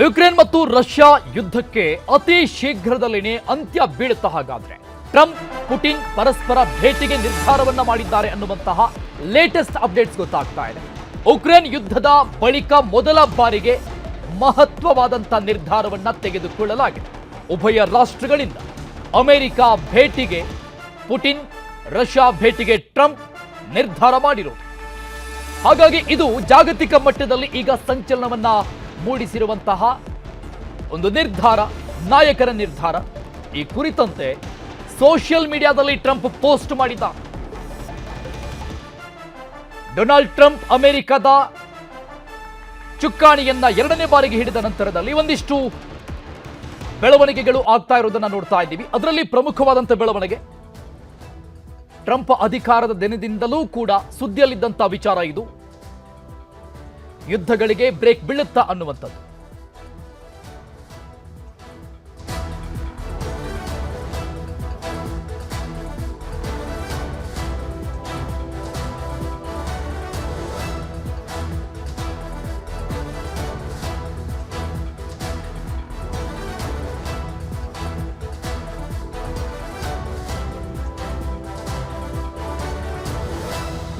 Ukraine ಮತ್ತು Russia ಯುದ್ಧಕ್ಕೆ ಅತಿ ಶೀಘ್ರದಲ್ಲಿನೇ ಅಂತ್ಯ ಬೀಳುತ್ತಾ ಹಾಗಾದ್ರೆ. ಟ್ರಂಪ್, ಪುಟಿನ್ ಪರಸ್ಪರ ಭೇಟಿಗೆ ನಿರ್ಧಾರವನ್ನ ಮಾಡಿದ್ದಾರೆ ಅನ್ನುವಂತಹ ಲೇಟೆಸ್ಟ್ ಅಪ್ಡೇಟ್ಸ್ ಗೊತ್ತಾಗ್ತಾ ಇದೆ. ಉಕ್ರೇನ್ ಯುದ್ಧದ ಬಳಿಕ ಮೊದಲ ಬಾರಿಗೆ ಮಹತ್ವವಾದಂತಹ ನಿರ್ಧಾರವನ್ನ ತೆಗೆದುಕೊಳ್ಳಲಾಗಿದೆ. ಉಭಯ ರಾಷ್ಟ್ರಗಳಿಂದ ಅಮೆರಿಕ ಭೇಟಿಗೆ, ಪುಟಿನ್ ರಷ್ಯಾ ಭೇಟಿಗೆ ಟ್ರಂಪ್ ನಿರ್ಧಾರ ಮಾಡಿರುವುದು ಹಾಗಾಗಿ ಇದು ಜಾಗತಿಕ ಮಟ್ಟದಲ್ಲಿ ಈಗ ಸಂಚಲನವನ್ನ ಮೂಡಿಸಿರುವಂತಹ ಒಂದು ನಿರ್ಧಾರ, ನಾಯಕರ ನಿರ್ಧಾರ. ಈ ಕುರಿತಂತೆ ಸೋಷಿಯಲ್ ಮೀಡಿಯಾದಲ್ಲಿ ಟ್ರಂಪ್ ಪೋಸ್ಟ್ ಮಾಡಿದ. ಡೊನಾಲ್ಡ್ ಟ್ರಂಪ್ ಅಮೆರಿಕದ ಚುಕ್ಕಾಣಿಯನ್ನ ಎರಡನೇ ಬಾರಿಗೆ ಹಿಡಿದ ನಂತರದಲ್ಲಿ ಒಂದಿಷ್ಟು ಬೆಳವಣಿಗೆಗಳು ಆಗ್ತಾ ಇರೋದನ್ನ ನೋಡ್ತಾ ಇದ್ದೀವಿ. ಅದರಲ್ಲಿ ಪ್ರಮುಖವಾದಂಥ ಬೆಳವಣಿಗೆ ಟ್ರಂಪ್ ಅಧಿಕಾರದ ದಿನದಿಂದಲೂ ಕೂಡ ಸುದ್ದಿಯಲ್ಲಿದ್ದಂಥ ವಿಚಾರ ಇದು. ಯುದ್ಧಗಳಿಗೆ ಬ್ರೇಕ್ ಬೀಳುತ್ತಾ ಅನ್ನುವಂಥದ್ದು.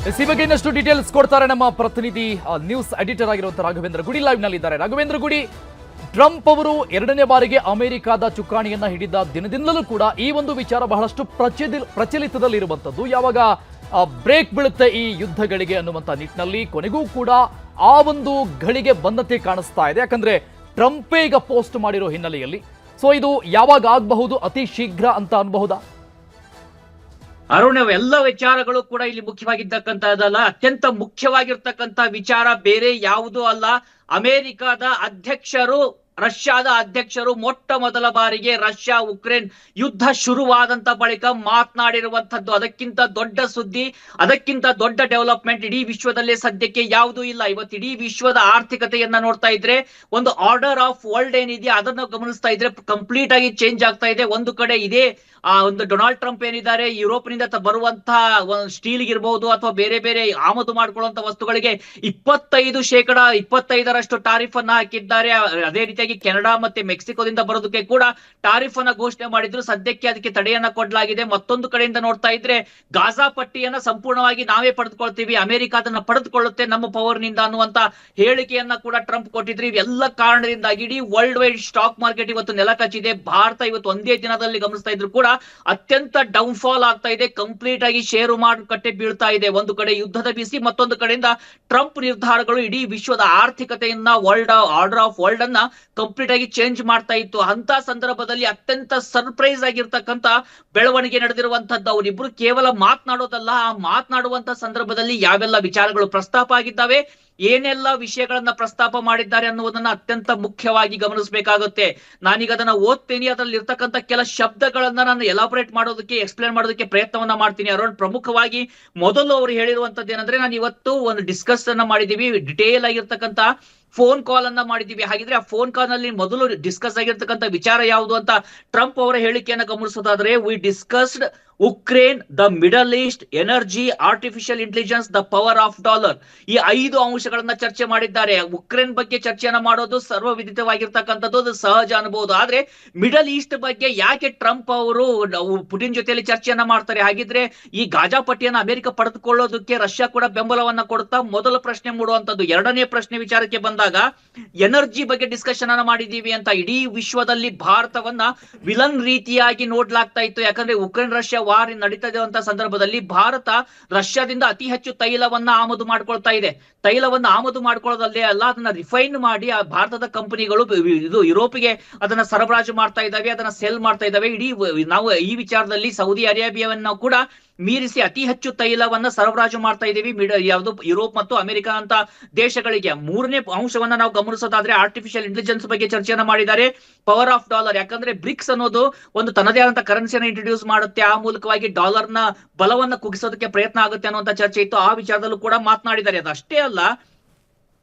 ಈ ಬಗ್ಗೆ ಇನ್ನಷ್ಟು ಡೀಟೇಲ್ಸ್ ಕೊಡ್ತಾರೆ ನಮ್ಮ ಪ್ರತಿನಿಧಿ ನ್ಯೂಸ್ ಎಡಿಟರ್ ಆಗಿರುವಂತಹ ರಾಘವೇಂದ್ರ ಗುಡಿ ಲೈವ್ನಲ್ಲಿ ಇದ್ದಾರೆ ರಾಘವೇಂದ್ರ ಗುಡಿ ಟ್ರಂಪ್ ಅವರು ಎರಡನೇ ಬಾರಿಗೆ ಅಮೆರಿಕಾದ ಚುಕ್ಕಾಣಿಯನ್ನ ಹಿಡಿದ ದಿನದಿಂದಲೂ ಕೂಡ ಈ ಒಂದು ವಿಚಾರ ಬಹಳಷ್ಟು ಪ್ರಚಲಿ ಪ್ರಚಲಿತದಲ್ಲಿರುವಂಥದ್ದು ಯಾವಾಗ ಬ್ರೇಕ್ ಬೀಳುತ್ತೆ ಈ ಯುದ್ಧಗಳಿಗೆ ಅನ್ನುವಂಥ ನಿಟ್ಟಿನಲ್ಲಿ ಕೊನೆಗೂ ಕೂಡ ಆ ಒಂದು ಗಳಿಗೆ ಬಂದಂತೆ ಕಾಣಿಸ್ತಾ ಇದೆ. ಯಾಕಂದ್ರೆ ಟ್ರಂಪೇ ಈಗ ಪೋಸ್ಟ್ ಮಾಡಿರೋ ಹಿನ್ನೆಲೆಯಲ್ಲಿ. ಸೊ ಇದು ಯಾವಾಗ ಆಗಬಹುದು? ಅತಿ ಶೀಘ್ರ ಅಂತ ಅನ್ಬಹುದಾ? ಅರುಣ್ ಎಲ್ಲ ವಿಚಾರಗಳು ಕೂಡ ಇಲ್ಲಿ ಮುಖ್ಯವಾಗಿರ್ತಕ್ಕಂಥದ್ದಲ್ಲ. ಅತ್ಯಂತ ಮುಖ್ಯವಾಗಿರ್ತಕ್ಕಂಥ ವಿಚಾರ ಬೇರೆ ಯಾವುದೂ ಅಲ್ಲ. ಅಮೆರಿಕದ ಅಧ್ಯಕ್ಷರು ರಷ್ಯಾದ ಅಧ್ಯಕ್ಷರು ಮೊಟ್ಟ ಮೊದಲ ಬಾರಿಗೆ ರಷ್ಯಾ ಉಕ್ರೇನ್ ಯುದ್ಧ ಶುರುವಾದಂತ ಬಳಿಕ ಮಾತನಾಡಿರುವಂತದ್ದು ಅದಕ್ಕಿಂತ ದೊಡ್ಡ ಸುದ್ದಿ, ಅದಕ್ಕಿಂತ ದೊಡ್ಡ ಡೆವಲಪ್ಮೆಂಟ್ ಇಡೀ ವಿಶ್ವದಲ್ಲೇ ಸದ್ಯಕ್ಕೆ ಯಾವುದೂ ಇಲ್ಲ. ಇವತ್ತು ಇಡೀ ವಿಶ್ವದ ಆರ್ಥಿಕತೆಯನ್ನ ನೋಡ್ತಾ ಇದ್ರೆ, ಒಂದು ಆರ್ಡರ್ ಆಫ್ ವರ್ಲ್ಡ್ ಏನಿದೆ ಅದನ್ನ ಗಮನಿಸ್ತಾ ಇದ್ರೆ ಕಂಪ್ಲೀಟ್ ಆಗಿ ಚೇಂಜ್ ಆಗ್ತಾ ಇದೆ. ಒಂದು ಕಡೆ ಇದೇ, ಆ, ಒಂದು ಡೊನಾಲ್ಡ್ ಟ್ರಂಪ್ ಏನಿದ್ದಾರೆ ಯುರೋಪ್ನಿಂದ ತ- ಬರುವಂತಹ ಸ್ಟೀಲ್ ಇರಬಹುದು ಅಥವಾ ಬೇರೆ ಬೇರೆ ಆಮದು ಮಾಡ್ಕೊಳ್ಳುವಂತ ವಸ್ತುಗಳಿಗೆ ಇಪ್ಪತ್ತೈದು ಶೇಕಡ, ಇಪ್ಪತ್ತೈದರಷ್ಟು ಟಾರಿಫ್ ಅನ್ನ ಹಾಕಿದ್ದಾರೆ. ಅದೇ ಅದೇ ರೀತಿಯಾಗಿ ಕೆನಡಾ ಮತ್ತೆ ಮೆಕ್ಸಿಕೋದಿಂದ ಬರೋದಕ್ಕೆ ಕೂಡ ಟಾರಿಫ್ ಅನ್ನ ಘೋಷಣೆ ಮಾಡಿದ್ರು. ಸದ್ಯಕ್ಕೆ ಅದಕ್ಕೆ ತಡೆಯನ್ನ ಕೊಡಲಾಗಿದೆ. ಮತ್ತೊಂದು ಕಡೆಯಿಂದ ನೋಡ್ತಾ ಇದ್ರೆ ಗಾಜಾ ಪಟ್ಟಿಯನ್ನ ಸಂಪೂರ್ಣವಾಗಿ ನಾವೇ ಪಡೆದುಕೊಳ್ತೀವಿ. ಅಮೆರಿಕ ಅದನ್ನ ಪಡೆದುಕೊಳ್ಳುತ್ತೆ ನಮ್ಮ ಪವರ್ನಿಂದ ಅನ್ನುವಂತ ಹೇಳಿಕೆಯನ್ನ ಕೂಡ ಟ್ರಂಪ್ ಕೊಟ್ಟಿದ್ರು. ಇವೆಲ್ಲ ಕಾರಣದಿಂದಾಗಿ ಇಡೀ ವರ್ಲ್ಡ್ ವೈಡ್ ಸ್ಟಾಕ್ ಮಾರ್ಕೆಟ್ ಇವತ್ತು ನೆಲ ಕಚ್ಚಿದೆ. ಭಾರತ ಇವತ್ತು ಒಂದೇ ದಿನದಲ್ಲಿ ಗಮನಿಸ್ತಾ ಇದ್ರು ಕೂಡ ಅತ್ಯಂತ ಡೌನ್ ಫಾಲ್ ಆಗ್ತಾ ಇದೆ. ಕಂಪ್ಲೀಟ್ ಆಗಿ ಷೇರು ಮಾರುಕಟ್ಟೆ ಬೀಳ್ತಾ ಇದೆ. ಒಂದು ಕಡೆ ಯುದ್ಧದ ಬಿಸಿ, ಮತ್ತೊಂದು ಕಡೆಯಿಂದ ಟ್ರಂಪ್ ನಿರ್ಧಾರಗಳು ಇಡೀ ವಿಶ್ವದ ಆರ್ಥಿಕತೆಯನ್ನ ವರ್ಲ್ಡ್ ಆರ್ಡರ್ ಆಫ್ ವರ್ಲ್ಡ್ ಅನ್ನ ಕಂಪ್ಲೀಟ್ ಆಗಿ ಚೇಂಜ್ ಮಾಡ್ತಾ ಇತ್ತು. ಅಂತ ಸಂದರ್ಭದಲ್ಲಿ ಅತ್ಯಂತ ಸರ್ಪ್ರೈಸ್ ಆಗಿರ್ತಕ್ಕಂತ ಬೆಳವಣಿಗೆ ನಡೆದಿರುವಂತದ್ದು ಅವರಿಬ್ರು ಕೇವಲ ಮಾತನಾಡೋದಲ್ಲ, ಆ ಮಾತನಾಡುವಂತ ಸಂದರ್ಭದಲ್ಲಿ ಯಾವೆಲ್ಲ ವಿಚಾರಗಳು ಪ್ರಸ್ತಾಪ ಆಗಿದ್ದಾವೆ, ಏನೆಲ್ಲ ವಿಷಯಗಳನ್ನ ಪ್ರಸ್ತಾಪ ಮಾಡಿದ್ದಾರೆ ಅನ್ನುವುದನ್ನ ಅತ್ಯಂತ ಮುಖ್ಯವಾಗಿ ಗಮನಿಸಬೇಕಾಗುತ್ತೆ. ನಾನೀಗ ಅದನ್ನ ಓದ್ತೀನಿ, ಅದರಲ್ಲಿ ಇರ್ತಕ್ಕಂಥ ಕೆಲ ಶಬ್ದಗಳನ್ನ ನಾನು ಎಲಾಬರೇಟ್ ಮಾಡೋದಕ್ಕೆ ಎಕ್ಸ್ಪ್ಲೇನ್ ಮಾಡೋದಕ್ಕೆ ಪ್ರಯತ್ನವನ್ನ ಮಾಡ್ತೀನಿ. ಅರುಣ್, ಪ್ರಮುಖವಾಗಿ ಮೊದಲು ಅವರು ಹೇಳಿರುವಂತದ್ದು ಏನಂದ್ರೆ ನಾನು ಇವತ್ತು ಒಂದು ಡಿಸ್ಕಸ್ ಅನ್ನ ಮಾಡಿದೀವಿ ಡಿಟೇಲ್ ಆಗಿರ್ತಕ್ಕಂತ ಫೋನ್ ಕಾಲ್ ಅನ್ನ ಮಾಡಿದೀವಿ ಹಾಗಿದ್ರೆ ಆ ಫೋನ್ ಕಾಲ್ನಲ್ಲಿ ಮೊದಲು ಡಿಸ್ಕಸ್ ಆಗಿರ್ತಕ್ಕಂಥ ವಿಚಾರ ಯಾವುದು ಅಂತ ಟ್ರಂಪ್ ಅವರ ಹೇಳಿಕೆಯನ್ನು ಗಮನಿಸೋದಾದ್ರೆ we discussed Ukraine the middle east energy artificial intelligence the power of dollar ಈ ಐದು ಅಂಶಗಳನ್ನ ಚರ್ಚೆ ಮಾಡಿದ್ದಾರೆ. ಉಕ್ರೇನ್ ಬಗ್ಗೆ ಚರ್ಚೆಯನ್ನ ಮಾಡೋದು ಸರ್ವ ವಿದಿತವಾಗಿರ್ತಕ್ಕಂಥದ್ದು ಅದು ಸಹಜ ಅನ್ಬಹುದು ಆದ್ರೆ ಮಿಡಲ್ ಈಸ್ಟ್ ಬಗ್ಗೆ ಯಾಕೆ ಟ್ರಂಪ್ ಅವರು ಪುಟಿನ್ ಜೊತೆಯಲ್ಲಿ ಚರ್ಚೆಯನ್ನ ಮಾಡ್ತಾರೆ? ಹಾಗಿದ್ರೆ ಈ ಗಾಜಾ ಪಟ್ಟಿಯನ್ನ ಅಮೆರಿಕ ಪಡೆದುಕೊಳ್ಳೋದಕ್ಕೆ ರಷ್ಯಾ ಕೂಡ ಬೆಂಬಲವನ್ನ ಕೊಡ್ತಾ ಮೊದಲ ಪ್ರಶ್ನೆ ಮೂಡುವಂಥದ್ದು. ಎರಡನೇ ಪ್ರಶ್ನೆ ವಿಚಾರಕ್ಕೆ ಬಂದಾಗ ಎನರ್ಜಿ ಬಗ್ಗೆ ಡಿಸ್ಕಷನ್ ಅನ್ನ ಮಾಡಿದೀವಿ ಅಂತ. ಇಡೀ ವಿಶ್ವದಲ್ಲಿ ಭಾರತವನ್ನ ವಿಲನ್ ರೀತಿಯಾಗಿ ನೋಡ್ಲಾಗ್ತಾ ಇತ್ತು. ಯಾಕಂದ್ರೆ ಉಕ್ರೇನ್ ರಷ್ಯಾ ವಾರ್ ನಡೀತಾ ಇರುವಂತಹ ಸಂದರ್ಭದಲ್ಲಿ ಭಾರತ ರಷ್ಯಾದಿಂದ ಅತಿ ಹೆಚ್ಚು ತೈಲವನ್ನ ಆಮದು ಮಾಡ್ಕೊಳ್ತಾ ಇದೆ. ತೈಲವನ್ನ ಆಮದು ಮಾಡ್ಕೊಳ್ಳೋದಲ್ಲೇ ಅಲ್ಲ ಅದನ್ನ ರಿಫೈನ್ ಮಾಡಿ ಆ ಭಾರತದ ಕಂಪನಿಗಳು ಇದು ಯುರೋಪಿಗೆ ಅದನ್ನ ಸರಬರಾಜು ಮಾಡ್ತಾ ಇದ್ದಾವೆ, ಅದನ್ನ ಸೆಲ್ ಮಾಡ್ತಾ ಇದ್ದಾವೆ. ಇಡೀ ನಾವು ಈ ವಿಚಾರದಲ್ಲಿ ಸೌದಿ ಅರೇಬಿಯಾವನ್ನ ಕೂಡ ಮೀರಿಸಿ ಅತಿ ಹೆಚ್ಚು ತೈಲವನ್ನ ಸರಬರಾಜು ಮಾಡ್ತಾ ಇದ್ದೀವಿ ಮಿಡ ಯಾವುದು ಯುರೋಪ್ ಮತ್ತು ಅಮೆರಿಕ ಅಂತ ದೇಶಗಳಿಗೆ ಮೂರನೇ ಅಂಶವನ್ನ ನಾವು ಗಮನಿಸೋದಾದ್ರೆ ಆರ್ಟಿಫಿಷಿಯಲ್ ಇಂಟೆಲಿಜೆನ್ಸ್ ಬಗ್ಗೆ ಚರ್ಚೆಯನ್ನ ಮಾಡಿದ್ದಾರೆ. ಪವರ್ ಆಫ್ ಡಾಲರ್ ಯಾಕಂದ್ರೆ ಬ್ರಿಕ್ಸ್ ಅನ್ನೋದು ಒಂದು ತನ್ನದೇ ಆದಂತ ಕರೆನ್ಸಿಯನ್ನು ಇಂಟ್ರೊಡ್ಯೂಸ್ ಮಾಡುತ್ತೆ. ಆ ಮೂಲಕವಾಗಿ ಡಾಲರ್ನ ಬಲವನ್ನ ಕುಗ್ಗಿಸೋದಕ್ಕೆ ಪ್ರಯತ್ನ ಆಗುತ್ತೆ ಅನ್ನುವಂತ ಚರ್ಚೆ ಇತ್ತು. ಆ ವಿಚಾರದಲ್ಲೂ ಕೂಡ ಮಾತನಾಡಿದ್ದಾರೆ. ಅದಷ್ಟೇ ಅಲ್ಲ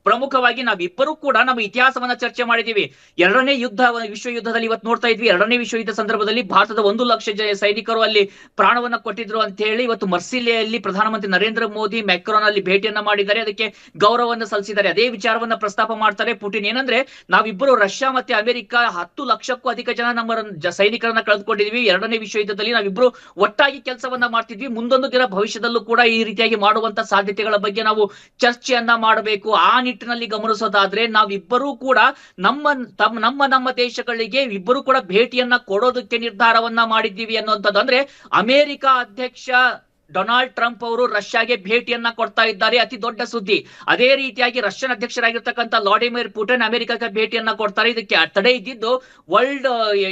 ಪ್ರಮುಖವಾಗಿ ನಾವಿಬ್ಬರೂ ಕೂಡ ನಮ್ಮ ಇತಿಹಾಸವನ್ನ ಚರ್ಚೆ ಮಾಡಿದೀವಿ ಎರಡನೇ ಯುದ್ಧ ವಿಶ್ವ ಯುದ್ಧದಲ್ಲಿ ಇವತ್ತು ನೋಡ್ತಾ ಇದ್ವಿ. ಎರಡನೇ ವಿಶ್ವ ಯುದ್ಧ ಸಂದರ್ಭದಲ್ಲಿ ಭಾರತದ ಒಂದು ಲಕ್ಷ ಸೈನಿಕರು ಅಲ್ಲಿ ಪ್ರಾಣವನ್ನ ಕೊಟ್ಟಿದ್ರು ಅಂತ ಹೇಳಿ ಇವತ್ತು ಮರ್ಸಿಲೆಯಲ್ಲಿ ಪ್ರಧಾನಮಂತ್ರಿ ನರೇಂದ್ರ ಮೋದಿ ಮ್ಯಾಕ್ರೋನ್ ಅಲ್ಲಿ ಭೇಟಿಯನ್ನ ಮಾಡಿದ್ದಾರೆ. ಅದಕ್ಕೆ ಗೌರವವನ್ನು ಸಲ್ಲಿಸಿದ್ದಾರೆ. ಅದೇ ವಿಚಾರವನ್ನ ಪ್ರಸ್ತಾಪ ಮಾಡ್ತಾರೆ ಪುಟಿನ್. ಏನಂದ್ರೆ ನಾವಿಬ್ಬರು ರಷ್ಯಾ ಮತ್ತೆ ಅಮೆರಿಕ ಹತ್ತು ಲಕ್ಷಕ್ಕೂ ಅಧಿಕ ಜನ ನಮ್ಮ ಸೈನಿಕರನ್ನ ಕಳೆದುಕೊಂಡಿದ್ವಿ. ಎರಡನೇ ವಿಶ್ವ ಯುದ್ಧದಲ್ಲಿ ನಾವಿಬ್ರು ಒಟ್ಟಾಗಿ ಕೆಲಸವನ್ನ ಮಾಡ್ತಿದ್ವಿ. ಮುಂದೊಂದು ದಿನ ಭವಿಷ್ಯದಲ್ಲೂ ಕೂಡ ಈ ರೀತಿಯಾಗಿ ಮಾಡುವಂತ ಸಾಧ್ಯತೆಗಳ ಬಗ್ಗೆ ನಾವು ಚರ್ಚೆಯನ್ನ ಮಾಡಬೇಕು. ಆ ನಿಟ್ಟಿನಲ್ಲಿ ಗಮನಿಸೋದಾದ್ರೆ ನಾವಿಬ್ಬರೂ ಕೂಡ ನಮ್ಮ ತಮ್ಮ ನಮ್ಮ ನಮ್ಮ ದೇಶಗಳಿಗೆ ಇಬ್ಬರು ಕೂಡ ಭೇಟಿಯನ್ನ ಕೊಡೋದಕ್ಕೆ ನಿರ್ಧಾರವನ್ನ ಮಾಡಿದ್ದೀವಿ ಅನ್ನುವಂಥದ್ದು. ಅಂದ್ರೆ ಅಮೆರಿಕ ಅಧ್ಯಕ್ಷ ಡೊನಾಲ್ಡ್ ಟ್ರಂಪ್ ಅವರು ರಷ್ಯಾಗೆ ಭೇಟಿಯನ್ನ ಕೊಡ್ತಾ ಇದ್ದಾರೆ, ಅತಿ ದೊಡ್ಡ ಸುದ್ದಿ. ಅದೇ ರೀತಿಯಾಗಿ ರಷ್ಯನ್ ಅಧ್ಯಕ್ಷರಾಗಿರ್ತಕ್ಕಂಥ ವ್ಲಾಡಿಮಿರ್ ಪುಟಿನ್ ಅಮೆರಿಕಕ್ಕೆ ಭೇಟಿಯನ್ನ ಕೊಡ್ತಾರೆ. ಇದಕ್ಕೆ ತಡೆ ಇದ್ದಿದ್ದು, ವರ್ಲ್ಡ್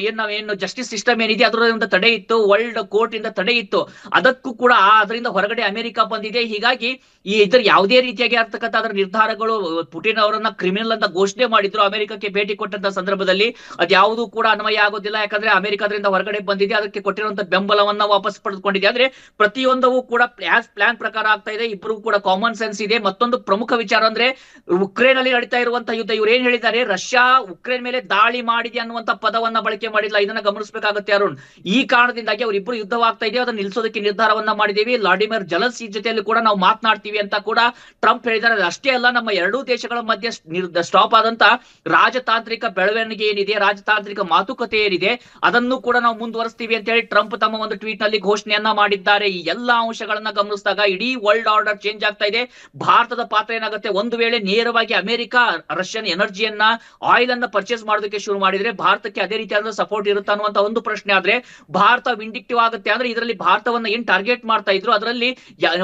ಏನು ಏನು, ಜಸ್ಟಿಸ್ ಸಿಸ್ಟಮ್ ಏನಿದೆ ಅದರಿಂದ ತಡೆ ಇತ್ತು, ವರ್ಲ್ಡ್ ಕೋರ್ಟ್ ಇಂದ ತಡೆ ಇತ್ತು. ಅದಕ್ಕೂ ಕೂಡ ಅದರಿಂದ ಹೊರಗಡೆ ಅಮೆರಿಕ ಬಂದಿದೆ. ಹೀಗಾಗಿ ಈ ಇದ್ರ ಯಾವುದೇ ರೀತಿಯಾಗಿ ಆಗ್ತಕ್ಕಂಥ ಅದರ ನಿರ್ಧಾರಗಳು, ಪುಟಿನ್ ಅವರನ್ನ ಕ್ರಿಮಿನಲ್ ಅಂತ ಘೋಷಣೆ ಮಾಡಿದ್ರು, ಅಮೆರಿಕಕ್ಕೆ ಭೇಟಿ ಕೊಟ್ಟಂತ ಸಂದರ್ಭದಲ್ಲಿ ಅದ್ಯಾವುದೂ ಕೂಡ ಅನ್ವಯ ಆಗೋದಿಲ್ಲ. ಯಾಕಂದ್ರೆ ಅಮೆರಿಕದಿಂದ ಹೊರಗಡೆ ಬಂದಿದೆ. ಅದಕ್ಕೆ ಕೊಟ್ಟಿರುವಂತ ಬೆಂಬಲವನ್ನ ವಾಪಸ್ ಪಡೆದುಕೊಂಡಿದೆ. ಅಂದ್ರೆ ಪ್ರತಿಯೊಂದವು ಕೂಡ ಪ್ಲಾಸ್ ಪ್ಲಾನ್ ಪ್ರಕಾರ ಆಗ್ತಾ ಇದೆ. ಇಬ್ಬರು ಕೂಡ ಕಾಮನ್ ಸೆನ್ಸ್ ಇದೆ. ಮತ್ತೊಂದು ಪ್ರಮುಖ ವಿಚಾರ ಅಂದ್ರೆ ಉಕ್ರೇನ್ ಅಲ್ಲಿ ನಡೀತಾ ಇರುವಂತ ಯುದ್ಧ. ಇವ್ರು ಏನ್ ಹೇಳಿದ್ದಾರೆ? ರಷ್ಯಾ ಉಕ್ರೇನ್ ಮೇಲೆ ದಾಳಿ ಮಾಡಿದೆ ಅನ್ನುವಂತ ಪದವನ್ನ ಬಳಕೆ ಮಾಡಿಲ್ಲ. ಇದನ್ನ ಗಮನಿಸಬೇಕಾಗುತ್ತೆ ಅರುಣ್. ಈ ಕಾರಣದಿಂದಾಗಿ ಅವರಿಬ್ಬರು ಯುದ್ಧವಾಗ್ತಾ ಇದೆ. ಅದನ್ನ ನಿಲ್ಸೋದಕ್ಕೆ ನಿರ್ಧಾರವನ್ನ ಮಾಡಿದೀವಿ ವ್ಲಾಡಿಮಿರ್ ಜಲನ್ಸಿ ಜೊತೆಯಲ್ಲಿ ಕೂಡ ನಾವು ಮಾತನಾಡ್ತೀವಿ ಅಂತ ಕೂಡ ಟ್ರಂಪ್ ಹೇಳಿದ್ದಾರೆ. ಅಷ್ಟೇ ಅಲ್ಲ, ನಮ್ಮ ಎರಡೂ ದೇಶಗಳ ಮಧ್ಯೆ ಸ್ಟಾಪ್ ಆದಂತ ರಾಜತಾಂತ್ರಿಕ ಬೆಳವಣಿಗೆ ಏನಿದೆ, ರಾಜತಾಂತ್ರಿಕ ಮಾತುಕತೆ ಏನಿದೆ, ಅದನ್ನು ಕೂಡ ನಾವು ಮುಂದುವರಿಸ್ತೀವಿ ಅಂತ ಹೇಳಿ ಟ್ರಂಪ್ ತಮ್ಮ ಒಂದು ಟ್ವೀಟ್ನಲ್ಲಿ ಘೋಷಣೆಯನ್ನ ಮಾಡಿದ್ದಾರೆ. ಈ ಎಲ್ಲಾ ಅಂಶಗಳನ್ನ ಗಮನಿಸಿದಾಗ ಇಡೀ ವರ್ಲ್ಡ್ ಆರ್ಡರ್ ಚೇಂಜ್ ಆಗ್ತಾ ಇದೆ. ಭಾರತದ ಪಾತ್ರ ಏನಾಗುತ್ತೆ? ಒಂದು ವೇಳೆ ನೇರವಾಗಿ ಅಮೆರಿಕ, ರಷ್ಯನ್ ಎನರ್ಜಿಯನ್ನ ಆಯಿಲ್ ಅನ್ನ ಪರ್ಚೇಸ್ ಮಾಡೋದಕ್ಕೆ ಶುರು ಮಾಡಿದ್ರೆ ಭಾರತಕ್ಕೆ ಅದೇ ರೀತಿಯಾದ ಸಪೋರ್ಟ್ ಇರುತ್ತೆ ಅನ್ನುವಂತ ಒಂದು ಪ್ರಶ್ನೆ ಆದ್ರೆ, ಭಾರತ ವಿಂಡಿಕ್ಟಿವ್ ಆಗುತ್ತೆ ಅಂದ್ರೆ ಇದರಲ್ಲಿ ಭಾರತವನ್ನ ಏನ್ ಟಾರ್ಗೆಟ್ ಮಾಡ್ತಾ ಇದ್ರು? ಅದರಲ್ಲಿ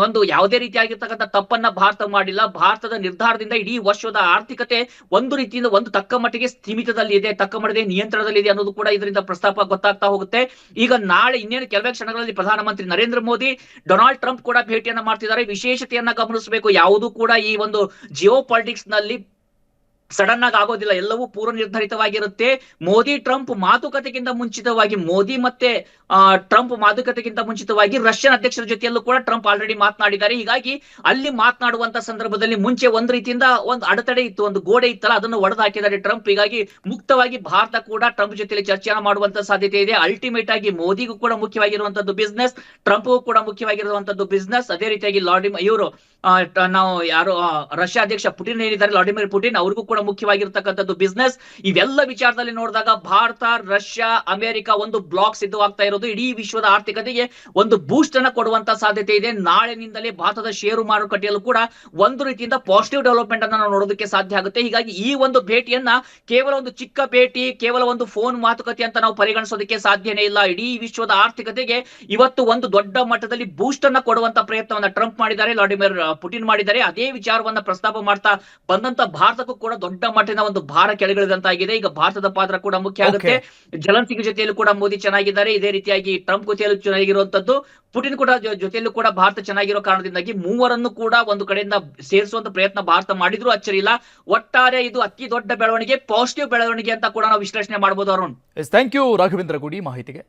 ಒಂದು ಯಾವುದೇ ರೀತಿಯಾಗಿರ್ತಕ್ಕಂಥ ತಪ್ಪನ್ನ ಭಾರತ ಮಾಡಿಲ್ಲ. ಭಾರತದ ನಿರ್ಧಾರದಿಂದ ಇಡೀ ವರ್ಷದ ಆರ್ಥಿಕತೆ ಒಂದು ರೀತಿಯಿಂದ ಒಂದು ತಕ್ಕ ಮಟ್ಟಿಗೆ ಸ್ಥಿಮಿತದಲ್ಲಿ ಇದೆ, ತಕ್ಕ ಮಟ್ಟಿಗೆ ನಿಯಂತ್ರಣದಲ್ಲಿ ಇದೆ ಅನ್ನೋದು ಕೂಡ ಇದರಿಂದ ಪ್ರಸ್ತಾಪ ಗೊತ್ತಾಗ್ತಾ ಹೋಗುತ್ತೆ. ಈಗ ನಾಳೆ ಇನ್ನೇನು ಕೆಲವೇ ಕ್ಷಣಗಳಲ್ಲಿ ಪ್ರಧಾನಮಂತ್ರಿ ನರೇಂದ್ರ ಮೋದಿ ಡೊನಾಲ್ಡ್ ಟ್ರಂಪ್ ಕೂಡ ಭೇಟಿಯನ್ನ ಮಾಡ್ತಿದ್ದಾರೆ. ವಿಶೇಷತೆಯನ್ನ ಗಮನಿಸಬೇಕು. ಯಾವುದು ಕೂಡ ಈ ಒಂದು ಜಿಯೋ ಪಾಲಿಟಿಕ್ಸ್ನಲ್ಲಿ ಸಡನ್ ಆಗಿ ಆಗೋದಿಲ್ಲ, ಎಲ್ಲವೂ ಪೂರ್ವ ನಿರ್ಧರಿತವಾಗಿರುತ್ತೆ. ಮೋದಿ, ಟ್ರಂಪ್ ಮಾತುಕತೆಗಿಂತ ಮುಂಚಿತವಾಗಿ, ಮೋದಿ ಮತ್ತೆ ಟ್ರಂಪ್ ಮಾತುಕತೆಗಿಂತ ಮುಂಚಿತವಾಗಿ ರಷ್ಯನ್ ಅಧ್ಯಕ್ಷರ ಜೊತೆಯಲ್ಲೂ ಕೂಡ ಟ್ರಂಪ್ ಆಲ್ರೆಡಿ ಮಾತನಾಡಿದ್ದಾರೆ. ಹೀಗಾಗಿ ಅಲ್ಲಿ ಮಾತನಾಡುವಂತ ಸಂದರ್ಭದಲ್ಲಿ ಮುಂಚೆ ಒಂದ್ ರೀತಿಯಿಂದ ಒಂದು ಅಡೆತಡೆ ಇತ್ತು, ಒಂದು ಗೋಡೆ ಇತ್ತಲ್ಲ, ಅದನ್ನು ಒಡೆದು ಹಾಕಿದ್ದಾರೆ ಟ್ರಂಪ್. ಹೀಗಾಗಿ ಮುಕ್ತವಾಗಿ ಭಾರತ ಕೂಡ ಟ್ರಂಪ್ ಜೊತೆಯಲ್ಲಿ ಚರ್ಚೆಯನ್ನು ಮಾಡುವಂತ ಸಾಧ್ಯತೆ ಇದೆ. ಅಲ್ಟಿಮೇಟ್ ಆಗಿ ಮೋದಿಗೂ ಕೂಡ ಮುಖ್ಯವಾಗಿರುವಂತದ್ದು ಬಿಸ್ನೆಸ್ ಟ್ರಂಪ್ಗೂ ಕೂಡ ಮುಖ್ಯವಾಗಿರುವಂತದ್ದು ಬಿಸ್ನೆಸ್ ಅದೇ ರೀತಿಯಾಗಿ ಲಾರ್ಡ್, ಇವರು ನಾವು ಯಾರು ರಷ್ಯಾ ಅಧ್ಯಕ್ಷ ಪುಟಿನ್ ಏನಿದ್ದಾರೆ ವ್ಲಾಡಿಮಿರ್ ಪುಟಿನ್, ಅವ್ರಿಗೂ ಕೂಡ ಮುಖ್ಯವಾಗಿರ್ತಕ್ಕಂಥದ್ದು ಬಿಸ್ನೆಸ್ ಇವೆಲ್ಲ ವಿಚಾರದಲ್ಲಿ ನೋಡಿದಾಗ ಭಾರತ, ರಷ್ಯಾ, ಅಮೆರಿಕ ಒಂದು ಬ್ಲಾಕ್ ಸಿದ್ಧವಾಗ್ತಾ ಇರೋದು. ಇಡೀ ವಿಶ್ವದ ಆರ್ಥಿಕತೆಗೆ ಒಂದು ಬೂಸ್ಟ್ ಅನ್ನ ಕೊಡುವಂತ ಸಾಧ್ಯತೆ ಇದೆ. ನಾಳೆನಿಂದಲೇ ಭಾರತದ ಷೇರು ಮಾರುಕಟ್ಟೆಯಲ್ಲೂ ಕೂಡ ಒಂದು ರೀತಿಯಿಂದ ಪಾಸಿಟಿವ್ ಡೆವಲಪ್ಮೆಂಟ್ ಅನ್ನ ನಾವು ನೋಡೋದಕ್ಕೆ ಸಾಧ್ಯ ಆಗುತ್ತೆ. ಹೀಗಾಗಿ ಈ ಒಂದು ಭೇಟಿಯನ್ನ ಕೇವಲ ಒಂದು ಚಿಕ್ಕ ಭೇಟಿ, ಕೇವಲ ಒಂದು ಫೋನ್ ಮಾತುಕತೆ ಅಂತ ನಾವು ಪರಿಗಣಿಸೋದಕ್ಕೆ ಸಾಧ್ಯನೇ ಇಲ್ಲ. ಇಡೀ ವಿಶ್ವದ ಆರ್ಥಿಕತೆಗೆ ಇವತ್ತು ಒಂದು ದೊಡ್ಡ ಮಟ್ಟದಲ್ಲಿ ಬೂಸ್ಟ್ ಅನ್ನ ಕೊಡುವಂತ ಪ್ರಯತ್ನವನ್ನ ಟ್ರಂಪ್ ಮಾಡಿದ್ದಾರೆ. ವ್ಲಾಡಿಮಿರ್ ಪುಟಿನ್ ಮಾಡಿದ್ದಾರೆ. ಅದೇ ವಿಚಾರವನ್ನ ಪ್ರಸ್ತಾಪ ಮಾಡ್ತಾ ಬಂದಂತ ಭಾರತಕ್ಕೂ ಕೂಡ ದೊಡ್ಡ ಮಟ್ಟಿನ ಒಂದು ಭಾರ ಕೆಳಗಿಳಿದಂತಾಗಿದೆ. ಈಗ ಭಾರತದ ಪಾತ್ರ ಕೂಡ ಮುಖ್ಯ ಆಗುತ್ತೆ. ಜಲನ್ಸಿಂಗ್ ಜೊತೆಯಲ್ಲೂ ಕೂಡ ಮೋದಿ ಚೆನ್ನಾಗಿದ್ದಾರೆ. ಇದೇ ರೀತಿಯಾಗಿ ಟ್ರಂಪ್ ಜೊತೆಯಲ್ಲೂ ಚೆನ್ನಾಗಿರುವಂತದ್ದು. ಪುಟಿನ್ ಕೂಡ ಜೊತೆಯಲ್ಲೂ ಕೂಡ ಭಾರತ ಚೆನ್ನಾಗಿರೋ ಕಾರಣದಿಂದಾಗಿ ಮೂವರನ್ನು ಕೂಡ ಒಂದು ಕಡೆಯಿಂದ ಸೇರಿಸುವಂತ ಪ್ರಯತ್ನ ಭಾರತ ಮಾಡಿದ್ರು ಅಚ್ಚರಿ ಇಲ್ಲ. ಒಟ್ಟಾರೆ ಇದು ಅತಿ ದೊಡ್ಡ ಬೆಳವಣಿಗೆ ಪಾಸಿಟಿವ್ ಬೆಳವಣಿಗೆ ಅಂತ ಕೂಡ ನಾವು ವಿಶ್ಲೇಷಣೆ ಮಾಡಬಹುದು ಅರುಣ್. ಥ್ಯಾಂಕ್ ಯು ರಾಘವೇಂದ್ರ ಗುಡಿ ಮಾಹಿತಿಗೆ.